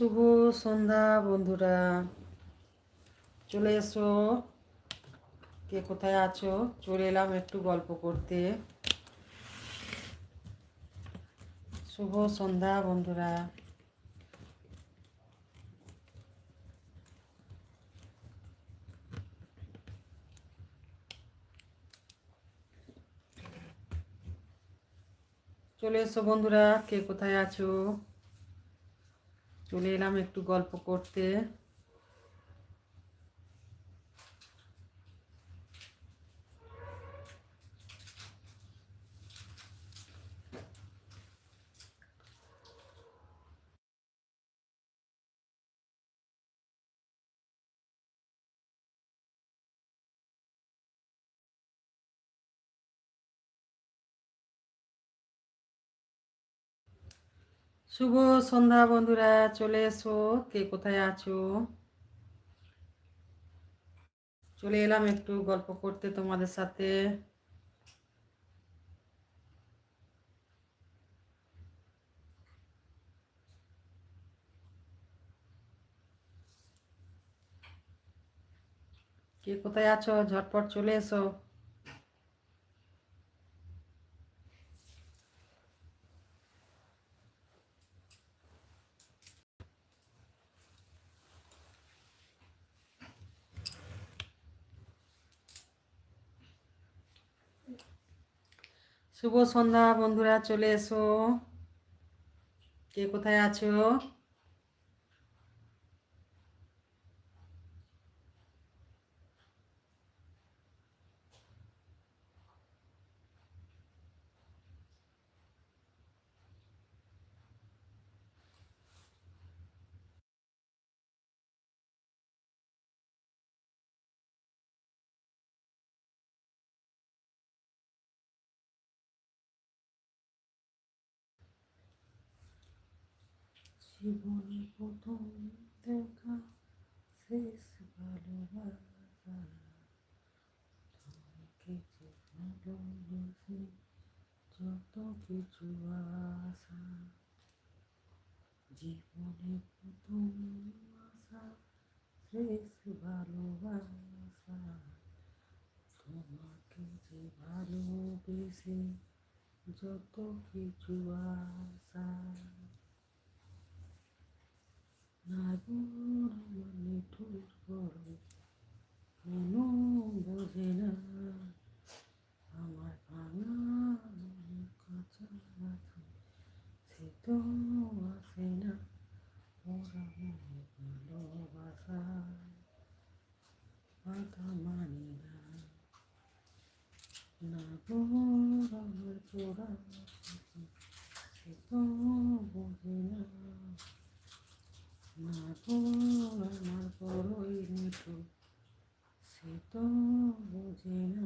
শুভ সন্ধ্যা, বন্ধুরা। চলে এসো। কে কোথায় আছো? চলে এলাম একটু গল্প করতে। শুভ সন্ধ্যা, বন্ধুরা। চলে এসো, বন্ধুরা। কে কোথায় আছো? চলে এলাম একটু গল্প করতে। শুভ সন্ধ্যা বন্ধুরা, চলে এসো। কে কোথায় আছো? চলে এলাম একটু গল্প করতে তোমাদের সাথে। কে কোথায় আছো? ঝটপট চলে এসো। শুভ সন্ধ্যা বন্ধুরা চলে এসো। কে কোথায় আছো? জীবনে প্রথম দেখা, শেষ ভালোবাসা। তোমাকে যে ভালোবেসে, যত কিছু আশা। জীবনে প্রথম আশা, শেষ ভালোবাসা। তোমাকে যে ভালোবেসে যত কিছু আশা নাগর মানে ঠোঁট বড় কোনো বোঝে না আমার ভাঙা মনে কাঁচা আছে সে তো আসে না ওরা মনে ভালোবাসা মাথা মানে না নাগর আমার চোরা সে তো বোঝে না না গো আমার বড়ই মিঠু সে তো বোঝে না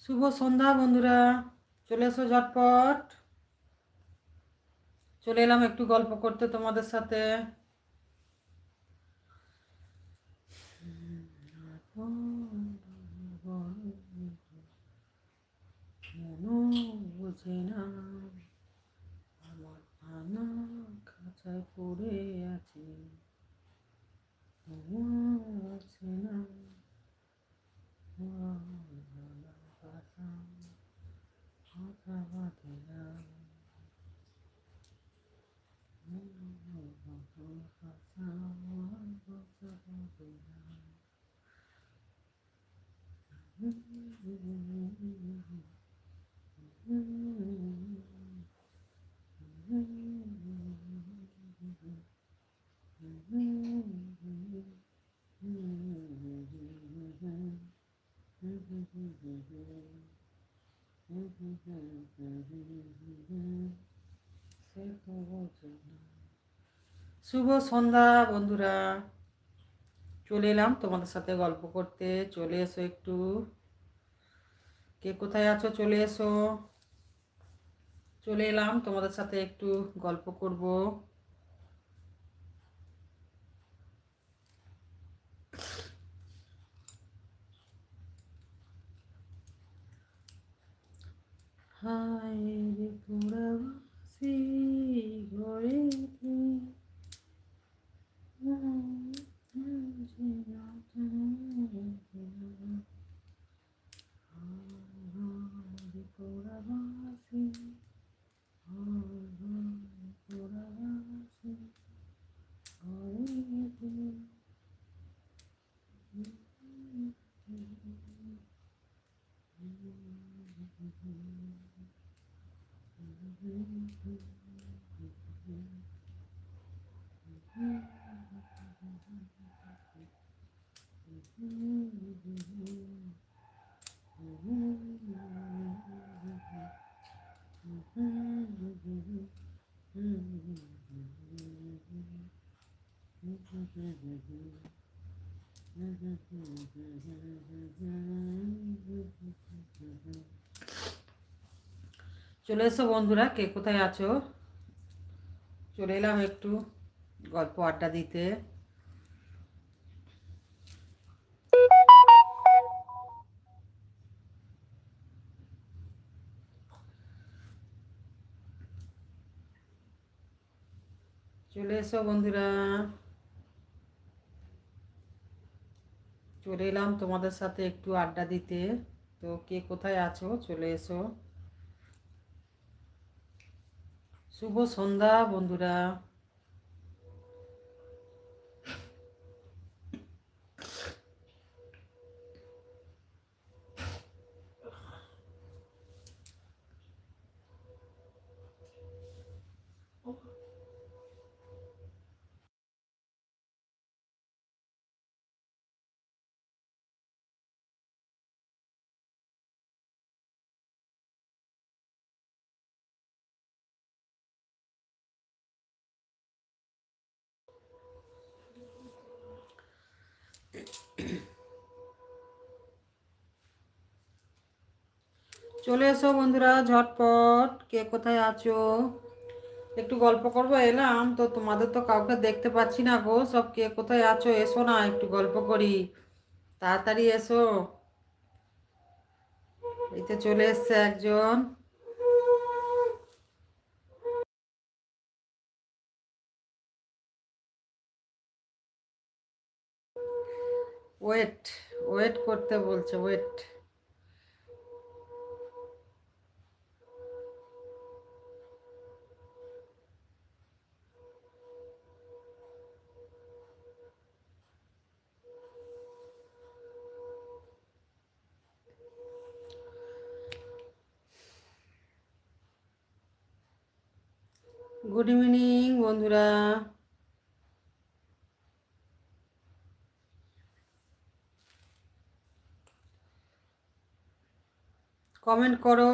শুভ সন্ধ্যা, বন্ধুরা। চলে এসো ঝটপট। চলে এলাম একটু গল্প করতে তোমাদের সাথে। কেন বোঝে না আমার ভাঙা খাঁচায় পড়ে আছে আছে না ভালোবাসা কথা বাঁধে না ভালোবাসা কথা বাঁধে না শুভ সন্ধ্যা বন্ধুরা। চলে এলাম তোমাদের সাথে গল্প করতে। চলে এসো একটু। কে কোথায় আছো? চলে এসো। চলে এলাম তোমাদের সাথে একটু গল্প করব। ഹായ് പുറവാസി চলে এসো বন্ধুরা কে কোথায় আছো? চলে এলাম একটু। গল্প আড্ডা দিতে। চলে এসো বন্ধুরা। চলে এলাম তোমাদের সাথে একটু আড্ডা দিতে। তো কে কোথায় আছো? চলে এসো। শুভ সন্ধ্যা বন্ধুরা। চলে এসো বন্ধুরা, ঝটপট। কে কোথায় আছো? একটু গল্প করব, এলাম। তো তোমাদের তো কাউকে দেখতে পাচ্ছি না গো। সব কে কোথায় আছো, এসো না, একটু গল্প করি। তাড়াতাড়ি এসো। এইতে চলে এসছে একজন। ওয়েট ওয়েট করতে বলছে ওয়েট ইভিনিং বন্ধুরা। কমেন্ট করো।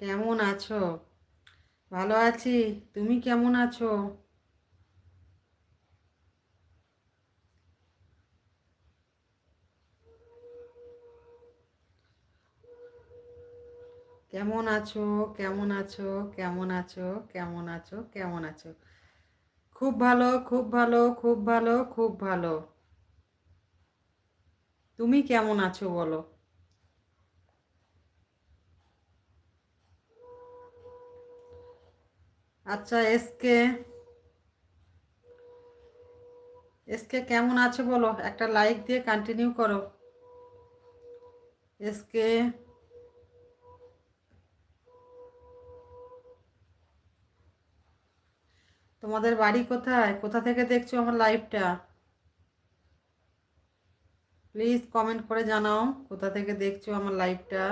কেমন আছো? ভালো আছি। তুমি কেমন আছো? কেমন আছো? কেমন আছো? কেমন আছো? কেমন আছো? কেমন আছো? খুব ভালো খুব ভালো খুব ভালো খুব ভালো। তুমি কেমন আছো বলো? আচ্ছা এসকে এসকে কেমন আছো বলো? একটা লাইক দিয়ে কন্টিনিউ করো। এসকে তোমাদের বাড়ি কোথায়? কোথা থেকে দেখছ আমার লাইভটা? প্লিজ কমেন্ট করে জানাও, কোথা থেকে দেখছ আমার লাইভটা?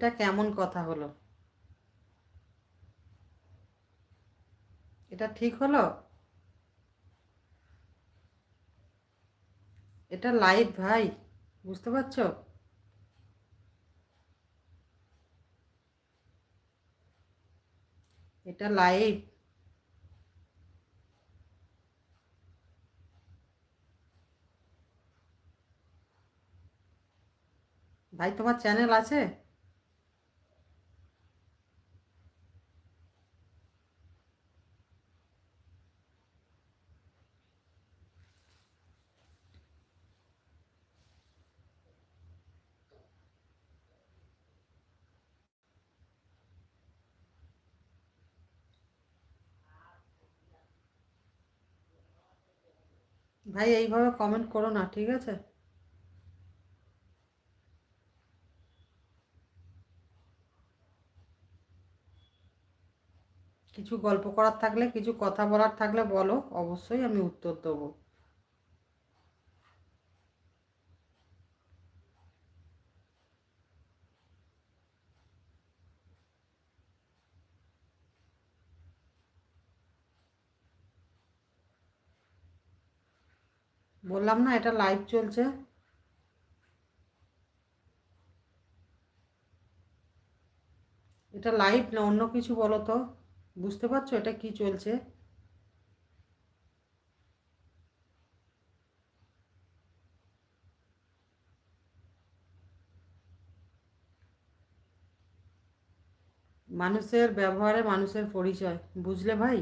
এটা কেমন কথা হলো? এটা ঠিক হলো? এটা লাইভ ভাই, বুঝতে পারছ? এটা লাইভ ভাই, তোমার চ্যানেল আছে? ভাই, এইভাবে কমেন্ট করো না, ঠিক আছে? কিছু গল্প করার থাকলে, কিছু কথা বলার থাকলে বলো, অবশ্যই আমি উত্তর দেবো। বললাম না, এটা লাইভ চলছে। এটা লাইভ না, অন্য কিছু বলো তো। বুঝতে পারছ এটা কি চলছে? মানুষের ব্যবহারে মানুষের পরিচয়, বুঝলে ভাই?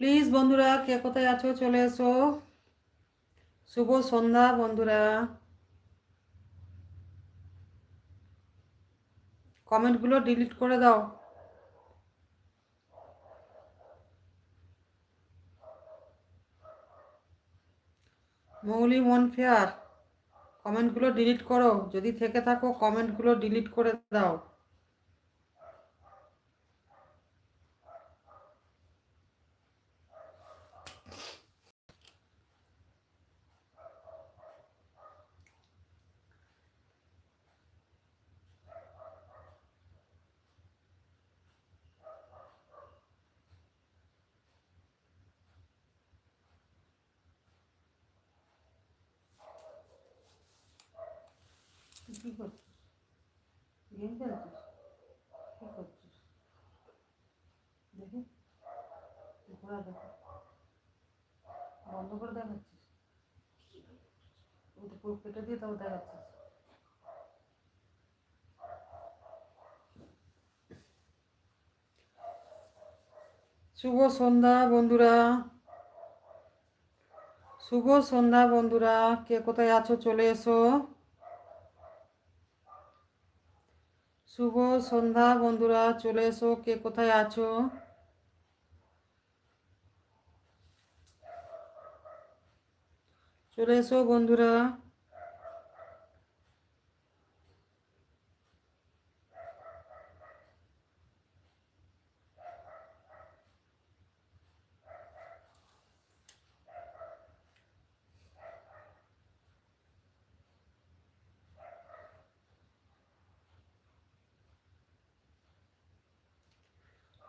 প্লিজ বন্ধুরা, কে কোথায় আছো? চলে এসো। শুভ সন্ধ্যা, বন্ধুরা। কমেন্টগুলো ডিলিট করে দাও। মৌলি মন ফেয়ার কমেন্টগুলো ডিলিট করো। যদি থেকে থাকো, কমেন্টগুলো ডিলিট করে দাও। কি করছিস? গেম খেলছিস? কি করছিস? দেখি। ঘোরা দেখো। বন্ধ করে দেখাচ্ছিস? পুরো দিয়ে দেখাচ্ছিস। শুভ সন্ধ্যা, বন্ধুরা। শুভ সন্ধ্যা, বন্ধুরা। কে কোথায় আছো? চলে এসো। শুভ সন্ধ্যা বন্ধুরা। চলে এসো। কে কোথায় আছো? চলে এসো বন্ধুরা।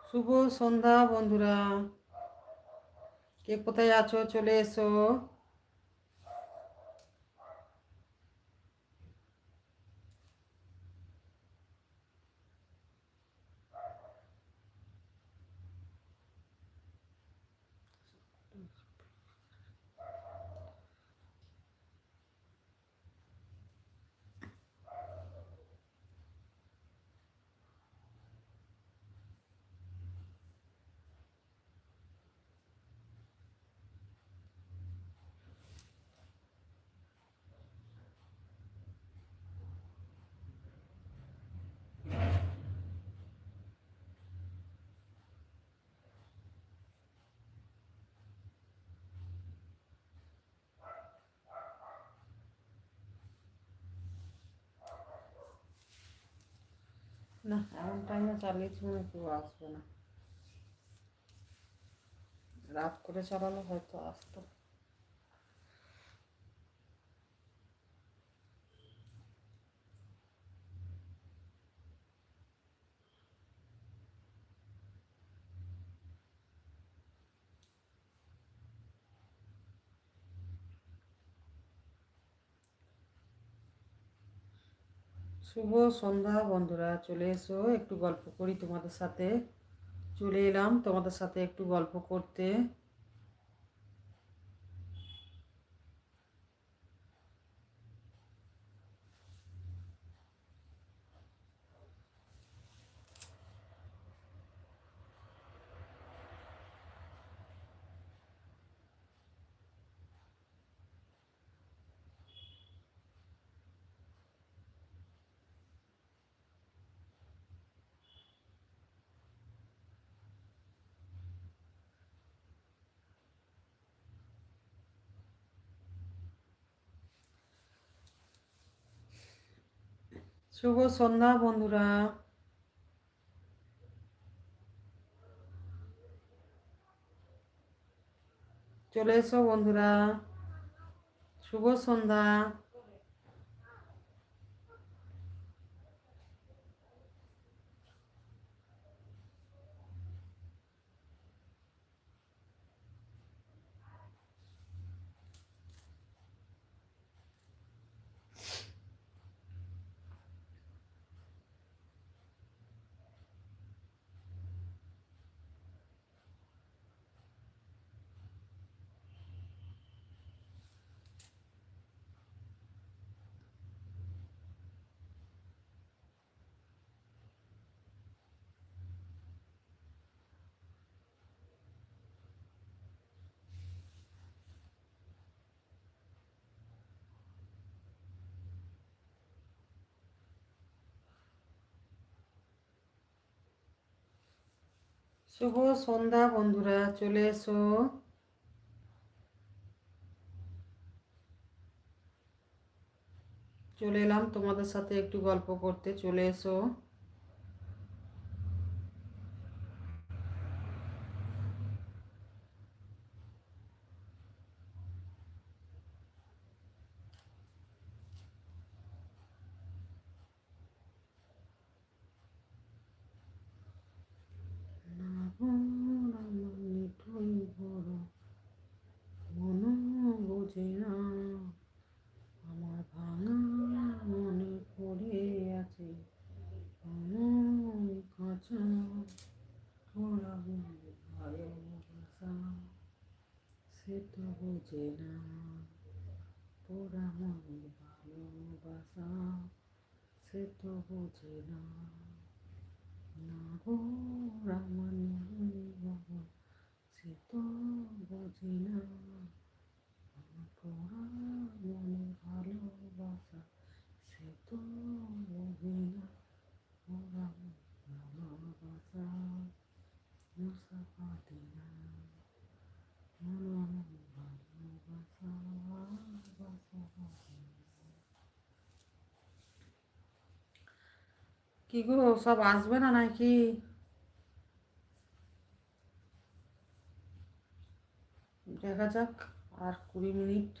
শুভ সন্ধ্যা বন্ধুরা। কে কোথায় আছো? চলে এসো। না। এমন টাইমে চালিয়েছি কেউ আসবে না। রাত করে চালালে হয়তো আসতো। শুভ সন্ধ্যা বন্ধুরা, চলে এসো, একটু গল্প করি তোমাদের সাথে। চলে এলাম তোমাদের সাথে একটু গল্প করতে। শুভ সন্ধ্যা বন্ধুরা। চলে এসো বন্ধুরা। শুভ সন্ধ্যা। শুভ সন্ধ্যা বন্ধুরা। চলে এসো। চলে এলাম তোমাদের সাথে একটু গল্প করতে। চলে এসো মিঠুই বড় মন বোঝে না আমার ভাঙা মনে পড়ে আছে অনেক কাঁচা ওরা ভালোবাসা সে তো বোঝে না পোড়া মনে ভালোবাসা সে তো বোঝে না না গো রামানি বাবা সে তো বোঝে না পোড়া মনে ভালোবাসা সে তো বোঝে না পোড়া ভালোবাসা মশা পাতে না মন ভালোবাসা বাসা পাতে না। কি গো সব আসবে না নাকি? দেখা যাক আর কুড়ি মিনিট।